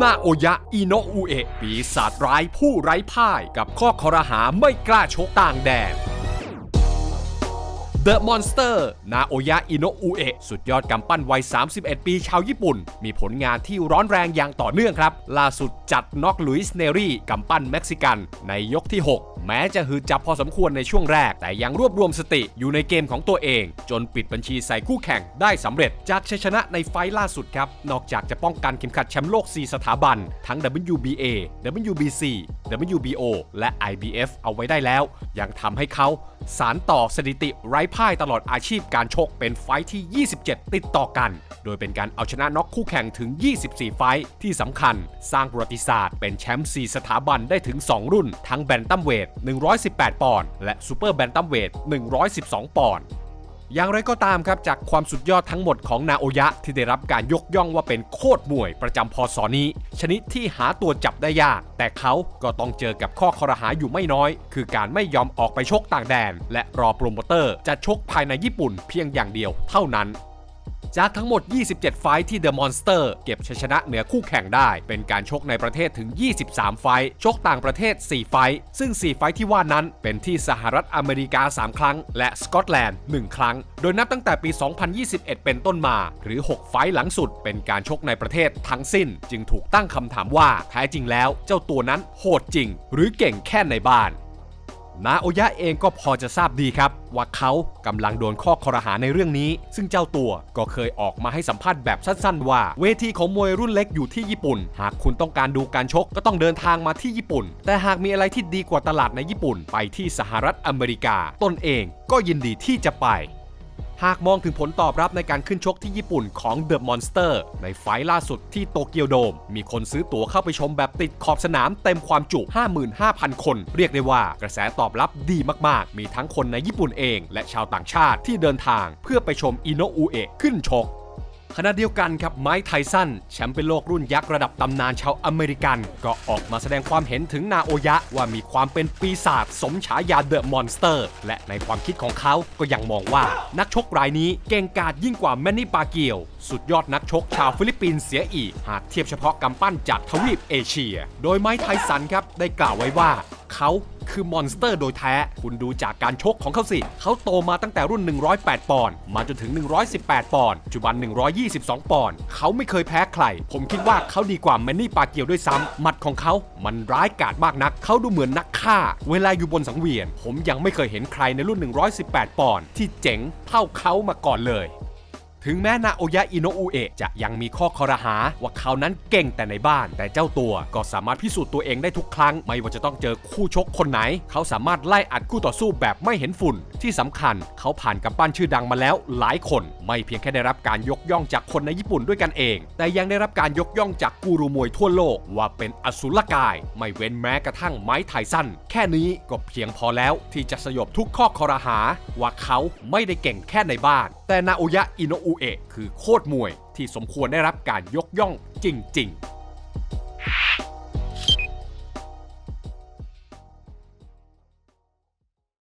นาโอยะอิโนอุเอะปีศาจร้ายผู้ไร้พ่าย กับข้อคอรหาไม่กล้าชกต่างแดน The Monster นาโอยะอิโนอุเอะสุดยอดกำปั้นวัย 31 ปีชาวญี่ปุ่น มีผลงานที่ร้อนแรงอย่างต่อเนื่องครับ ล่าสุดจัดน็อกลุยส์เนรี่กำปั้นเม็กซิกัน ในยกที่ 6 แม้จะหืดจับพอสมควรในช่วงแรก แต่ยังรวบรวมสติอยู่ในเกมของตัวเอง จนปิดบัญชีใส่คู่แข่งได้สำเร็จจากชัยชนะในไฟล์ล่าสุดครับนอกจากจะป้องกันเข็มขัดแชมป์โลก 4 สถาบัน ทั้ง WBA WBC WBO และ IBF เอาไว้ได้แล้ว ยังทำให้เขา สารต่อสถิติไร้พ่ายตลอดอาชีพการชกเป็นไฟที่ 27 ติดต่อกัน โดยเป็นการเอาชนะน็อกคู่แข่งถึง 24 ไฟท์ที่สำคัญ สร้างประวัติศาสตร์เป็นแชมป์ 4 สถาบันได้ถึง 2 รุ่น ทั้งแบนตัมเวท 118 ปอนด์ และซูเปอร์แบนตัมเวท 112 ปอนด์ อย่างไรก็ตามครับจากความสุดยอดทั้งหมดของนาโอยะที่ได้รับการยกย่องว่าเป็นโคตรมวยประจำพอซอนี้ ชนิดที่หาตัวจับได้ยาก แต่เขาก็ต้องเจอกับข้อคอรหาอยู่ไม่น้อย คือการไม่ยอมออกไปชกต่างแดน และรอโปรโมเตอร์จะชกภายในญี่ปุ่นเพียงอย่างเดียวเท่านั้น จากทั้งหมด 27 ไฟท์ที่ The Monster เก็บชัยชนะเหนือคู่แข่งได้ เป็นการชกในประเทศถึง 23 ไฟชกต่างประเทศ 4 ไฟซึ่ง 4 ไฟที่ว่านั้นเป็นที่สหรัฐอเมริกา 3 ครั้ง และสกอตแลนด์ 1 ครั้ง โดยนับตั้งแต่ปี 2021 เป็นต้นมา หรือ 6 ไฟหลังสุด เป็นการชกในประเทศทั้งสิ้น จึงถูกตั้งคำถามว่าแท้จริงแล้ว เจ้าตัวนั้นโหดจริง หรือเก่งแค่ในบ้าน นาโอยะเองก็พอจะทราบดีครับ ว่าเขากำลังโดนข้อคอรหาในเรื่องนี้ ซึ่งเจ้าตัวก็เคยออกมาให้สัมภาษณ์แบบสั้นๆ ว่า เวทีของมวยรุ่นเล็กอยู่ที่ญี่ปุ่น หากคุณต้องการดูการชกก็ต้องเดินทางมาที่ญี่ปุ่น แต่หากมีอะไรที่ดีกว่าตลาดในญี่ปุ่น ไปที่สหรัฐอเมริกา ตนเองก็ยินดีที่จะไป หากมองถึงผลตอบรับในการขึ้นชกที่ญี่ปุ่นของ The Monster ในไฟล์ล่าสุดที่โตเกียวโดม มีคนซื้อตั๋วเข้าไปชมแบบติดขอบสนามเต็มความจุ 55,000 คน เรียกได้ว่ากระแสตอบรับดีมากๆ มีทั้งคนในญี่ปุ่นเอง และชาวต่างชาติที่เดินทางเพื่อไปชมอิโนอุเอะขึ้นชก ขณะเดียวกันครับไมค์ไทสันแชมป์เป็นโลกรุ่นยักษ์ระดับตำนานชาวอเมริกัน ก็ออกมาแสดงความเห็นถึงนาโอยะว่ามีความเป็นปีศาจสมฉายาเดอะมอนสเตอร์ และในความคิดของเขาก็ยังมองว่านักชกรายนี้เก่งกาจยิ่งกว่าแมนนี่ปาเกียว สุดยอดนักชกชาวฟิลิปปินส์เสียอีก หากเทียบเฉพาะกำปั้นจากทวีปเอเชีย โดยไมค์ไทสันครับได้กล่าวไว้ว่าเขา คือมอนสเตอร์โดยแท้ คุณดูจากการชกของเขาสิ เขาโตมาตั้งแต่รุ่น 108 ปอนด์มาจนถึง 118 ปอนด์ปัจจุบัน 122 ปอนด์เขาไม่เคยแพ้ใคร ผมคิดว่าเขาดีกว่าแมนนี่ปาเกียวด้วยซ้ำหมัดของเขา มันร้ายกาจมากนัก เขาดูเหมือนนักฆ่า เวลาอยู่บนสังเวียน ผมยังไม่เคยเห็นใครในรุ่น 118 ปอนด์ที่เจ๋งเท่าเขามาก่อนเลย ถึงแม้นาโอยะอิโนอุเอะจะยังมีข้อคอรหาว่าเขานั้นเก่งแต่ในบ้าน แต่เจ้าตัวก็สามารถพิสูจน์ตัวเองได้ทุกครั้ง ไม่ว่าจะต้องเจอคู่ชกคนไหน เขาสามารถไล่อัดคู่ต่อสู้แบบไม่เห็นฝุ่น ที่สำคัญเขาผ่านกับปั้นชื่อดังมาแล้วหลายคน ไม่เพียงแค่ได้รับการยกย่องจากคนในญี่ปุ่นด้วยกันเอง แต่ยังได้รับการยกย่องจากกูรูมวยทั่วโลก ว่าเป็นอสุรกาย ไม่เว้นแม้กระทั่งไม้ไทสั้น แค่นี้ก็เพียงพอแล้วที่จะสยบทุกข้อคอรหา ว่าเขาไม่ได้เก่งแค่ในบ้าน แต่นาโอยะอิโนอุเอกคือโคตรมวยที่สมควรได้รับการยกย่องจริง ๆ